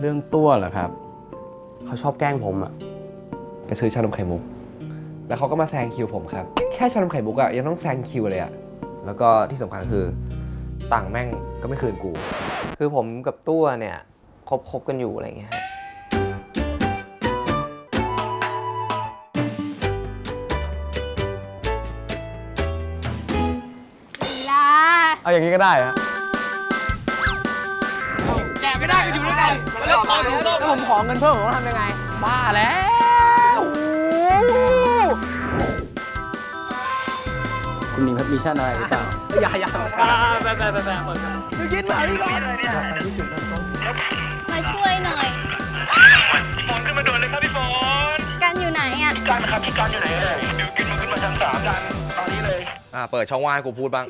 เรื่องตัวเหรอครับ เขาชอบแกล้งผมอะไปซื้อชานมไข่มุก แล้วเขาก็มาแซงคิวผมครับ แค่ชานมไข่มุกอะยังต้องแซงคิวเลยอะแล้วก็ที่สำคัญคือตังค์แม่งก็ไม่คืนกู คือผมกับตัวเนี่ยคบคบกันอยู่อะไรเงี้ยฮะลาเอาอย่างนี้ก็ได้ฮะแก ไม่ได้ก็อยู่ด้วยกันแล้วพอถูกต้องผมขอเงินเพิ่มผมต้องทำยังไง บ้าแล้วคุณมีมิชชั่นอะไรหรือเปล่าอย่าอย่าไปไปไปไปไปกินเหรอนี่ก่อนมาช่วยหน่อยพี่ฝนขึ้นมาด่วนเลยครับพี่ฝนกันอยู่ไหนอะพี่กันนะครับพี่กันอยู่ไหนเอ่ยเดี๋ยวกินมาขึ้นมาชั้นสามกันตอนนี้เลยอ่าเปิดช่องว่างให้กูพูดบ้าง